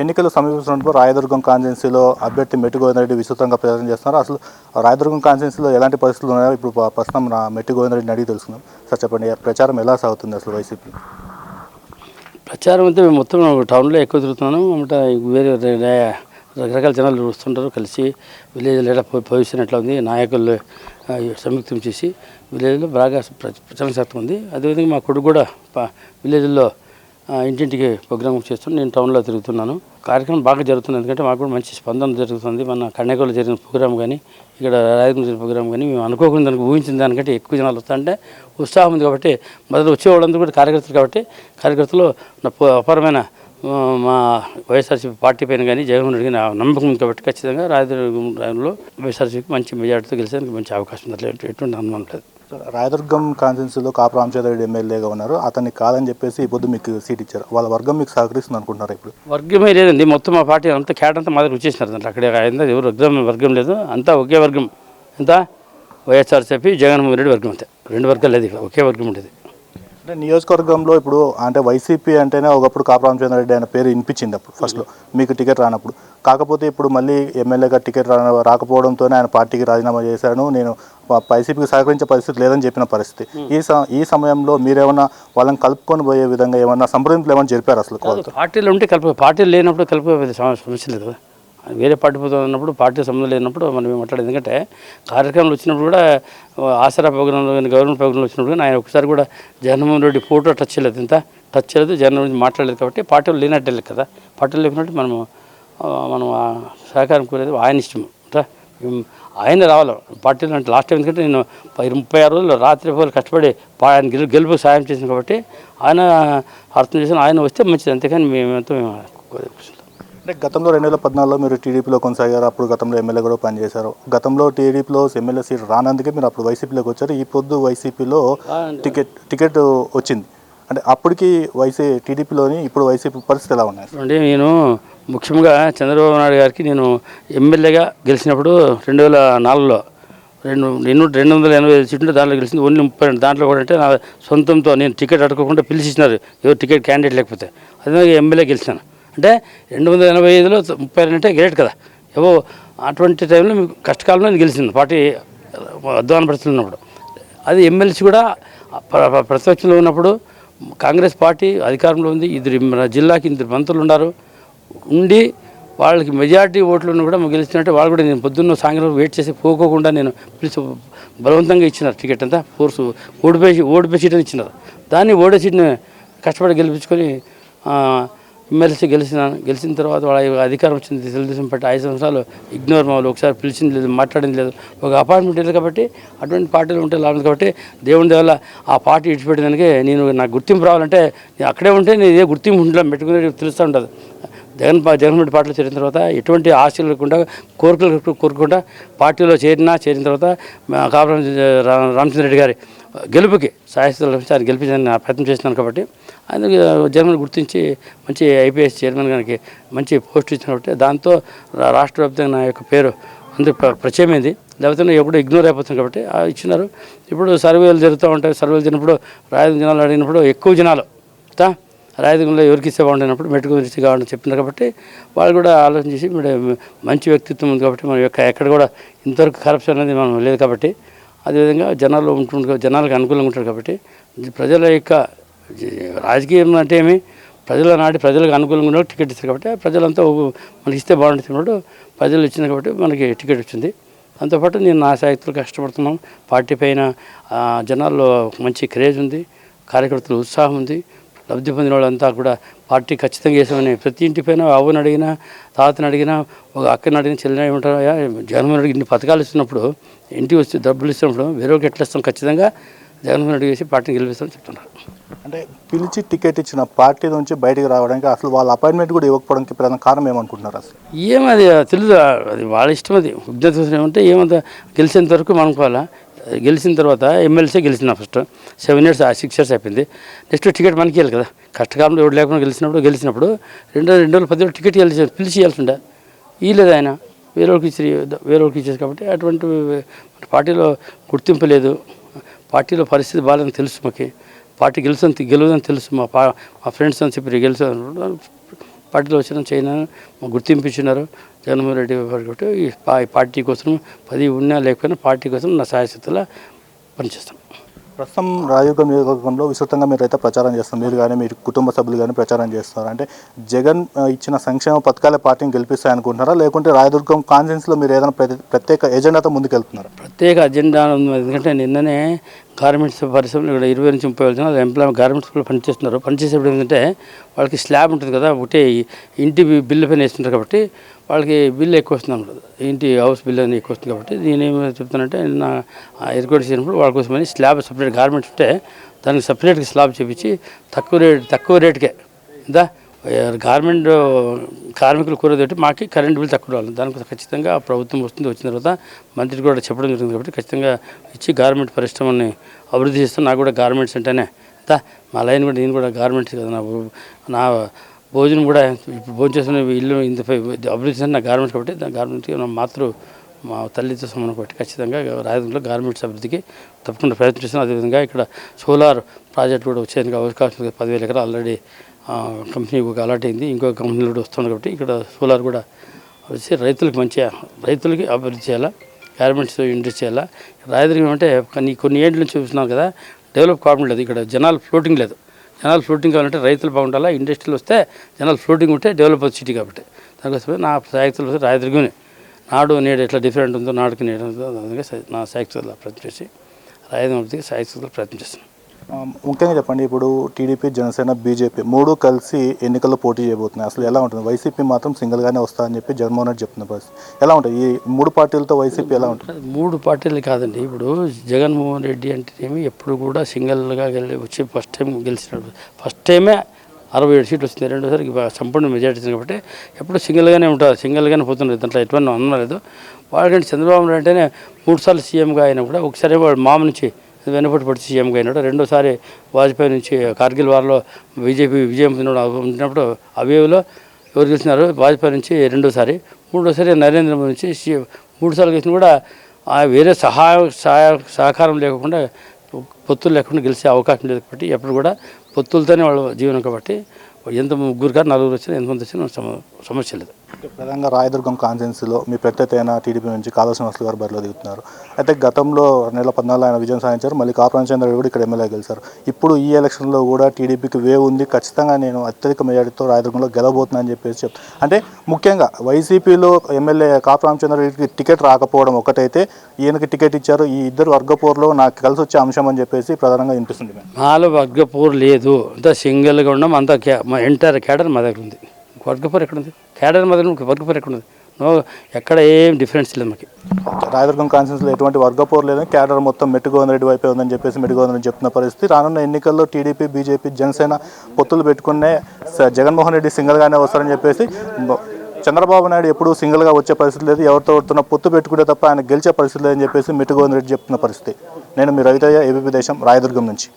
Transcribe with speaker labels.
Speaker 1: ఎన్నికలు సమీపిస్తున్నప్పుడు రాయదుర్గం కాన్స్టిట్యున్సీలో అభ్యర్థి మెట్టుగోవిందరెడ్డి విస్తృతంగా ప్రచారం చేస్తున్నారు. అసలు రాయదుర్గం కాన్స్టిట్యున్సీలో ఎలాంటి పరిస్థితులు ఉన్నాయో ఇప్పుడు ప్రస్తుతం నా అడిగి తెలుసుకుందాం. సార్ చెప్పండి ప్రచారం ఎలా సాగుతుంది అసలు వైసీపీ?
Speaker 2: ప్రచారం అయితే మేము మొత్తం టౌన్లో ఎక్కువ తిరుగుతున్నాను. వేరే రకరకాల జనాలు వస్తుంటారు కలిసి విలేజ్ ఎట్లా పొజిషన్ ఎట్లా ఉంది నాయకులు సంయుక్తం చేసి విలేజ్లో బాగా ప్ర- ప్రచారం శాతం ఉంది. అదేవిధంగా మా కొడుకు కూడా విలేజ్లో ఇంటింటికి ప్రోగ్రామ్ చేస్తున్నాను నేను టౌన్లో తిరుగుతున్నాను. కార్యక్రమం బాగా జరుగుతుంది. ఎందుకంటే మాకు కూడా మంచి స్పందన జరుగుతుంది. మన కన్యాకులో జరిగిన ప్రోగ్రామ్ కానీ ఇక్కడ రాయదుర్గం జరిగిన ప్రోగ్రామ్ కానీ మేము అనుకోకుండా దానికి ఊహించిన దానికంటే ఎక్కువ జనాలు వస్తారంటే ఉత్సాహం ఉంది కాబట్టి మొదలు వచ్చేవాళ్ళందరూ కూడా కార్యకర్తలు కాబట్టి కార్యకర్తలు నా ప- అపారమైన మా వైఎస్ఆర్సీపీ పార్టీ పైన కానీ జగన్మోహన్ రెడ్డి కానీ నమ్మకం ఉంది కాబట్టి ఖచ్చితంగా రాయదుర్గం రాయంలో వైఎస్ఆర్సీపీకి మంచి మెజార్టీతో గెలిచేందుకు మంచి అవకాశం ఉంది. అట్లా ఎటువంటి అనుమానం లేదు.
Speaker 1: రాయదుర్గం కాన్స్టిట్యున్సీలో కాపు రామచంద్రరెడ్డి ఎమ్మెల్యేగా ఉన్నారు. అతన్ని కాదని చెప్పేసి ఈ పొద్దు మీకు సీట్ ఇచ్చారు. వాళ్ళ వర్గం మీకు సహకరిస్తుంది అనుకుంటున్నారు ఇప్పుడు?
Speaker 2: వర్గమే లేదండి. మొత్తం మా పార్టీ అంతా క్యాట్ అంతా మా దగ్గర వచ్చేసినారు దాంట్లో. అక్కడ అయిందా? ఎవరు వర్గం వర్గం లేదు. అంతా ఒకే వర్గం. ఎంత? వైఎస్ఆర్సీపీ జగన్మోహన్ రెడ్డి వర్గం అంతే. రెండు వర్గాలు లేదు ఇక్కడ. ఒకే వర్గం ఉండేది.
Speaker 1: అంటే నియోజకవర్గంలో ఇప్పుడు అంటే వైసీపీ అంటేనే ఒకప్పుడు కాపు రామచంద్రరెడ్డి అనే పేరు వినిపించింది అప్పుడు ఫస్ట్లో మీకు టికెట్ రానప్పుడు. కాకపోతే ఇప్పుడు మళ్ళీ ఎమ్మెల్యేగా టికెట్ రా రాకపోవడంతోనే ఆయన పార్టీకి రాజీనామా చేశాను నేను వైసీపీకి సహకరించే పరిస్థితి లేదని చెప్పిన పరిస్థితి. ఈ ఈ సమయంలో మీరేమన్నా వాళ్ళని కలుపుకొని పోయే విధంగా ఏమన్నా సంప్రదింపులు ఏమన్నా జరిపారు అసలు
Speaker 2: పార్టీలు ఉంటే కలుపు పార్టీలు లేనప్పుడు కలిపే సమస్య లేదు కదా. వేరే పార్టీ ఉన్నప్పుడు పార్టీ సంబంధం లేనప్పుడు మనం ఏం మాట్లాడేది ఎందుకంటే కార్యక్రమాలు వచ్చినప్పుడు కూడా ఆసరా ప్రోగ్రాంలో కానీ గవర్నమెంట్ ప్రోగ్రాంలో వచ్చినప్పుడు కానీ ఆయన ఒకసారి కూడా జగన్మోహన్ రెడ్డి ఫోటో టచ్ చేయలేదు. ఇంత టచ్ చేయలేదు జగన్మోహన్ రెడ్డి మాట్లాడలేదు కాబట్టి పార్టీలు లేనట్టే లేదు కదా. పార్టీలు లేకున్నట్టు మనము మనం సహకారం కోరేది ఆయన ఇష్టం అంటే ఆయన రావాలి. పార్టీలో అంటే లాస్ట్ టైం ఎందుకంటే నేను ముప్పై ఆరు రోజులు రాత్రి పోలు కష్టపడి ఆయన గెలు గెలుపు సాయం చేసింది కాబట్టి ఆయన అర్థం చేసిన ఆయన వస్తే మంచిది. అంతేకాని మేమంతా మేము
Speaker 1: అంటే గతంలో రెండు వేల పద్నాలుగులో మీరు టీడీపీలో కొనసాగారు అప్పుడు గతంలో ఎమ్మెల్యే కూడా పనిచేశారు. గతంలో టీడీపీలో ఎమ్మెల్యే సీట్ రానందుకే మీరు అప్పుడు వైసీపీలోకి వచ్చారు. ఈ పొద్దు వైసీపీలో టికెట్ టికెట్ వచ్చింది. అంటే అప్పటికి వైసీ టీడీపీలోని ఇప్పుడు వైసీపీ పరిస్థితి ఎలా ఉన్నాయి?
Speaker 2: అంటే నేను ముఖ్యంగా చంద్రబాబు నాయుడు గారికి నేను ఎమ్మెల్యేగా గెలిచినప్పుడు రెండు వేల నాలుగులో రెండు రెండు రెండు వందల ఎనభై ఐదు సీట్లు దాంట్లో గెలిచింది. ఓన్లీ ముప్పై రెండు దాంట్లో కూడా అంటే నా సొంతంతో నేను టికెట్ అడగకుండా పిలిచిచ్చినారు ఎవరు టికెట్ క్యాండిడేట్ లేకపోతే. అదే ఎమ్మెల్యే గెలిచాను. అంటే రెండు వందల ఎనభై ఐదులో ముప్పై రెండు అంటే గ్రేట్ కదా. ఏవో అటువంటి టైంలో మీకు కష్టకాలంలో నేను గెలిచింది పార్టీ అధ్వాన పరిస్థితులు ఉన్నప్పుడు. అది ఎమ్మెల్సీ కూడా ప్ర- ప్రతిపక్షంలో ఉన్నప్పుడు కాంగ్రెస్ పార్టీ అధికారంలో ఉంది ఇద్దరు మన జిల్లాకి ఇద్దరు మంత్రులు ఉన్నారు. ఉండి వాళ్ళకి మెజారిటీ ఓట్లు ఉన్న కూడా మాకు వాళ్ళు కూడా నేను పొద్దున్న సాయంత్రం వెయిట్ చేసి పోకోకుండా నేను పిలిచి బలవంతంగా ఇచ్చినారు టికెట్ అంతా. ఫోర్స్ ఓడిపోయి ఓడిపోయి సీట్ అని ఇచ్చినారు. దాన్ని ఓడే సీట్ని కష్టపడి గెలిపించుకొని ఎమ్మెల్సీ గెలిచినాను గెలిచిన తర్వాత వాళ్ళ అధికారం వచ్చింది తెలుగుదేశం పార్టీ ఐదు సంవత్సరాలు ఇగ్నోర్ మామూలు ఒకసారి పిలిచింది లేదు మాట్లాడింది లేదు. ఒక అపార్ట్మెంట్ లేదు కాబట్టి అటువంటి పార్టీలు ఉంటే లాభం కాబట్టి దేవుని వల్ల ఆ పార్టీ ఇడిచిపెట్టేదానికి నేను నాకు గుర్తింపు రావాలంటే అక్కడే ఉంటే నేను ఏ గుర్తింపు ఉండడం పెట్టుకుని తెలుస్తూ ఉంటుంది. జగన్ పా- జగన్మోహన్ రెడ్డి పార్టీలో చేరిన తర్వాత ఎటువంటి ఆశలు లేకుండా కోరికలు కోరుకుండా పార్టీలో చేరినా చేరిన తర్వాత కాపురం రామచంద్ర రెడ్డి గారి గెలుపుకి సాయస్థలు సార్ గెలిపించడానికి నా ప్రయత్నం చేస్తున్నాను కాబట్టి ఆయన జగన్ గుర్తించి మంచి ఐపీఎస్ చైర్మన్ గారికి మంచి పోస్ట్ ఇచ్చిన కాబట్టి దాంతో రా- రాష్ట్ర వ్యాప్తంగా నా యొక్క పేరు అందరూ ప్రచయమైంది లేకపోతే ఎప్పుడూ ఇగ్నోర్ అయిపోతుంది కాబట్టి ఇచ్చినారు. ఇప్పుడు సర్వేలు జరుగుతూ ఉంటాయి. సర్వేలు జరిగినప్పుడు రాయదు జనాలు అడిగినప్పుడు ఎక్కువ జనాలు తా రాయదుర్గంలో ఎవరికి ఇస్తే బాగుంటున్నప్పుడు మెట్టుకు రిచి కావాలని చెప్పినారు కాబట్టి వాళ్ళు కూడా ఆలోచన చేసి మంచి వ్యక్తిత్వం ఉంది కాబట్టి మన యొక్క ఎక్కడ కూడా ఇంతవరకు కరప్షన్ అనేది మనం లేదు కాబట్టి అదేవిధంగా జనాలు ఉంటుండ జనాలకు అనుకూలంగా ఉంటారు కాబట్టి ప్రజల యొక్క రాజకీయం అంటే ఏమి? ప్రజల నాటి ప్రజలకు అనుకూలంగా ఉన్న టికెట్ ఇస్తారు కాబట్టి ప్రజలంతా మనకి ఇస్తే బాగుంటుంది ప్రజలు ఇచ్చినారు కాబట్టి మనకి టికెట్ వచ్చింది. దాంతోపాటు నేను నా సాహిత్యంలో కష్టపడుతున్నాం. పార్టీ పైన జనాల్లో మంచి క్రేజ్ ఉంది. కార్యకర్తలు ఉత్సాహం ఉంది. లబ్ధి పొందిన వాళ్ళంతా కూడా పార్టీ ఖచ్చితంగా చేసామని ప్రతి ఇంటి పైన అవ్వని అడిగినా తాతని అడిగినా ఒక అక్కని అడిగిన చెల్లిన ఏమంటారు "అయ్యా, జగన్మోహన్ రెడ్డి ఇన్ని పథకాలు ఇస్తున్నప్పుడు ఇంటికి వస్తే డబ్బులు ఇస్తున్నప్పుడు వేరొకటి ఎట్లా ఇస్తాం? ఖచ్చితంగా జగన్మోహన్ రెడ్డి చేసి పార్టీని గెలిపిస్తామని చెప్తున్నారు.
Speaker 1: అంటే పిలిచి టికెట్ ఇచ్చిన పార్టీ నుంచి బయటికి రావడానికి అసలు వాళ్ళ అపాయింట్మెంట్ కూడా ఇవ్వకపోవడానికి ప్రధాన కారణం ఏమనుకుంటున్నారు అసలు?
Speaker 2: ఏమది తెలియదు అది వాళ్ళ ఇష్టం అది. ఉద్యోగం ఏమంటే ఏమంత గెలిచేంత వరకు మనం అనుకోవాలా గెలిచిన తర్వాత ఎమ్మెల్సీ గెలిచిన first seven years six years అయిపోయింది. నెక్స్ట్ టికెట్ మనకి వెళ్ళి కదా. కష్టకాలంలో ఎవరు లేకుండా గెలిచినప్పుడు గెలిచినప్పుడు రెండు రెండు వేల పది టికెట్ గెలిచి పిలిచి ఇవ్వాల్సిండే ఇవ్వలేదు ఆయన. వేరే వాళ్ళకి ఇచ్చి వేరే వాళ్ళకి ఇచ్చేది కాబట్టి అటువంటి పార్టీలో గుర్తింపు లేదు. పార్టీలో పరిస్థితి బాగాలేదని తెలుసు మాకు. పార్టీ గెలుస్తుంది గెలుదని తెలుసు మా పా మా ఫ్రెండ్స్ అని చెప్పి గెలుసు పార్టీలో వచ్చిన చైనా గుర్తింపించినారు గుర్తింపు ఇచ్చినారు జగన్మోహన్ రెడ్డి గారు కాబట్టి ఈ పా- ఈ పార్టీ కోసం పది ఉన్నా లేకపోయినా పార్టీ కోసం నా సాయశక్తిలో పనిచేస్తాను
Speaker 1: ప్రస్తుతం రాజకీయ నియోజకవర్గంలో విస్తృతంగా మీరు అయితే ప్రచారం చేస్తారు. మీరు కానీ మీరు కుటుంబ సభ్యులు కానీ ప్రచారం చేస్తారు. అంటే జగన్ ఇచ్చిన సంక్షేమ పథకాలే పార్టీని గెలిపిస్తాయి అనుకుంటున్నారా లేకుంటే రాయదుర్గం కాన్ఫరెన్స్లో మీరు ఏదైనా ప్రతి- ప్రత్యేక ఎజెండాతో ముందుకెళ్తున్నారా?
Speaker 2: ప్రత్యేక ఎజెండా ఎందుకంటే నిన్ననే గార్మెంట్స్ పరిశ్రమలు ఇక్కడ ఇరవై నుంచి ముప్పై వేల ఎంప్లాయ్ గార్మెంట్స్లో పనిచేస్తున్నారు. పనిచేసేప్పుడు ఏంటంటే వాళ్ళకి స్లాబ్ ఉంటుంది కదా ఒకటే ఇంటి బిల్లు పైన వేస్తుంటారు కాబట్టి వాళ్ళకి బిల్లు ఎక్కువ వస్తుంది అన్నమాట ఇంటి హౌస్ బిల్ అని ఎక్కువ వస్తుంది కాబట్టి నేను చెప్తానంటే నా ఎరుకోటి చేసినప్పుడు వాళ్ళ కోసమని స్లాబ్ సపరేట్ గార్మెంట్స్ ఉంటే దానికి సపరేట్గా స్లాబ్ చేపించి తక్కువ రేట్ తక్కువ రేటుకే ఇందా? గార్మెంట్ కార్మికులు కూరదొట్టి మాకు కరెంట్ బిల్ తక్కువ రావాలి. దానికి ఖచ్చితంగా ప్రభుత్వం వస్తుంది వచ్చిన తర్వాత మంత్రి కూడా చెప్పడం జరిగింది కాబట్టి ఖచ్చితంగా ఇచ్చి గార్మెంట్ పరిశ్రమని అభివృద్ధి చేస్తాను నాకు కూడా గార్మెంట్స్ అంటేనే దా మా లైన్ కూడా నేను కూడా గార్మెంట్స్ కదా నా నా భోజనం కూడా ఇప్పుడు భోజనం చేస్తున్న ఇల్లు ఇంత అభివృద్ధి చేసిన గార్మెంట్స్ కాబట్టి దాని గార్మెంట్కి నా మాతృ మా తల్లితో సమానం కాబట్టి ఖచ్చితంగా రాయదుర్గంలో గార్మెంట్స్ అభివృద్ధికి తప్పకుండా ప్రయత్నం చేస్తున్నాను అదేవిధంగా ఇక్కడ సోలార్ ప్రాజెక్ట్ కూడా వచ్చేందుకు అవకాశం పదివేల ఎకరాలు ఆల్రెడీ కంపెనీ ఒక అలాట్ అయింది. ఇంకో కంపెనీలు కూడా వస్తుంది కాబట్టి ఇక్కడ సోలార్ కూడా వచ్చి రైతులకు మంచిగా రైతులకి అభివృద్ధి చేయాలా గార్మెంట్స్ ఇండస్ట్రీ చేయాలా. రాయదుర్గం అంటే కొన్ని కొన్ని ఏళ్ళ నుంచి చూస్తున్నాం కదా డెవలప్ కావడం లేదు. ఇక్కడ జనాలు ఫ్లోటింగ్ లేదు. జనాలు ఫ్లోటింగ్ కావాలంటే రైతులు బాగుండాలా? ఇండస్ట్రీలు వస్తే జనాలు ఫ్లోటింగ్ ఉంటే డెవలప్ అవుతుంది సిటీ కాబట్టి. దానికోసమే నా సాయకులు వస్తే రాయదుర్గమే నాడు నేడు ఎట్లా డిఫరెంట్ ఉందో నాడుకి నేడు ఉందో అందుకే నా సాయకులు ప్రయత్నం చేసి రాయదుర్గం అభివృద్ధికి సాయకులు ప్రయత్నం చేస్తున్నాను.
Speaker 1: ముఖ్యంగా చెప్పండి ఇప్పుడు టీడీపీ జనసేన బీజేపీ మూడు కలిసి ఎన్నికల్లో పోటీ చేయబోతున్నాయి. అసలు ఎలా ఉంటుంది? వైసీపీ మాత్రం సింగిల్గానే వస్తుందని చెప్పి జగన్మోహన్ రెడ్డి చెప్తున్న పరిస్థితి. ఎలా ఉంటుంది? ఈ మూడు పార్టీలతో వైసీపీ ఎలా ఉంటుంది?
Speaker 2: మూడు పార్టీలు కాదండి. ఇప్పుడు జగన్మోహన్ రెడ్డి అంటే ఏమి ఎప్పుడు కూడా సింగిల్గా వచ్చి ఫస్ట్ టైం గెలిచినాడు. ఫస్ట్ టైమే అరవై ఏడు సీట్లు వస్తుంది రెండోసారి సంపూర్ణ మెజార్టీ వచ్చింది కాబట్టి ఎప్పుడు సింగిల్గానే ఉంటారు. సింగిల్గానే పోతున్నారు. దాంట్లో ఎటువంటి అనలేదు వాళ్ళకంటే చంద్రబాబు నాయుడు అంటేనే మూడు సార్లు సీఎంగా అయినా కూడా ఒకసారి వాడు మామ నుంచి వెనుపటి పడి సీఎంగా అయినాడు. రెండోసారి వాజ్పేయి నుంచి కార్గిల్ వార్లో బీజేపీ విజయం పొందినప్పుడు ఉన్నప్పుడు ఎవరు గెలిచినారు? వాజ్పేయి నుంచి రెండోసారి. మూడోసారి నరేంద్ర మోదీ నుంచి సీఎం మూడుసార్లు గెలిచిన కూడా ఆ వేరే సహాయ సహాయ సహకారం లేకుండా పొత్తులు లేకుండా గెలిచే అవకాశం లేదు కాబట్టి ఎప్పుడు కూడా పొత్తులతోనే వాళ్ళ జీవనం కాబట్టి ఎంత ముగ్గురు కానీ నలుగురు వచ్చినా ఎంతమంది వచ్చినా సమస్య లేదు.
Speaker 1: ప్రధానంగా రాయదుర్గం కాన్సెన్సీలో మీ ప్రత్యర్థి అయిన టీడీపీ నుంచి కాళేశ్వరం వసలు గారు బరిలో దిగుతున్నారు. అయితే గతంలో నెల పద్నాలుగు ఆయన విజయం సాధించారు. మళ్ళీ కాపురం చంద్ర కూడా ఇక్కడ ఎమ్మెల్యే గెలిచారు. ఇప్పుడు ఈ ఎలక్షన్లో కూడా టీడీపీకి వేవ్ ఉంది. ఖచ్చితంగా నేను అత్యధిక మెజారిటీతో రాయదుర్గంలో గెలవబోతున్నా అని చెప్పేసి చెప్ అంటే ముఖ్యంగా వైసీపీలో ఎమ్మెల్యే కాపు రామచంద్రరెడ్డికి టికెట్ రాకపోవడం ఒకటైతే ఈయనకి టికెట్ ఇచ్చారు. ఈ ఇద్దరు వర్గపూర్లో నాకు కలిసి వచ్చే అంశం అని చెప్పేసి ప్రధానంగా వినిపిస్తుంది
Speaker 2: నాలుగు వర్గపూర్ లేదు. అంతా సింగిల్గా ఉన్నాం అంతా ఎంటర్ మా మా దగ్గర ఉంది. వర్గపూర్ ఎక్కడ ఉంది మొదలు వర్గపూర్ ఎక్కడ ఉంది నో ఎక్కడ ఏం డిఫరెన్స్ లేదు మాకు.
Speaker 1: రాయదుర్గం కాన్స్టిట్యూన్సీలో ఎటువంటి వర్గపోరు లేదు క్యాడర్ మొత్తం మెట్టుగోవన్ రెడ్డి వైపే ఉందని చెప్పేసి మెట్టుగోవన్ రెడ్డి చెప్తున్న పరిస్థితి. రానున్న ఎన్నికల్లో టీడీపీ బీజేపీ జనసేన పొత్తులు పెట్టుకునే స- జగన్మోహన్ రెడ్డి సింగిల్గానే వస్తారని చెప్పేసి చంద్రబాబు నాయుడు ఎప్పుడూ సింగిల్గా వచ్చే పరిస్థితి లేదు. ఎవరితో వస్తున్న పొత్తు పెట్టుకుంటే తప్ప ఆయన గెలిచే పరిస్థితి లేదని చెప్పేసి మెట్టుగోవన్ రెడ్డి చెప్తున్న పరిస్థితి. నేను మీ రవితయ్య ఏబీపీ దేశం రాయదుర్గం నుంచి.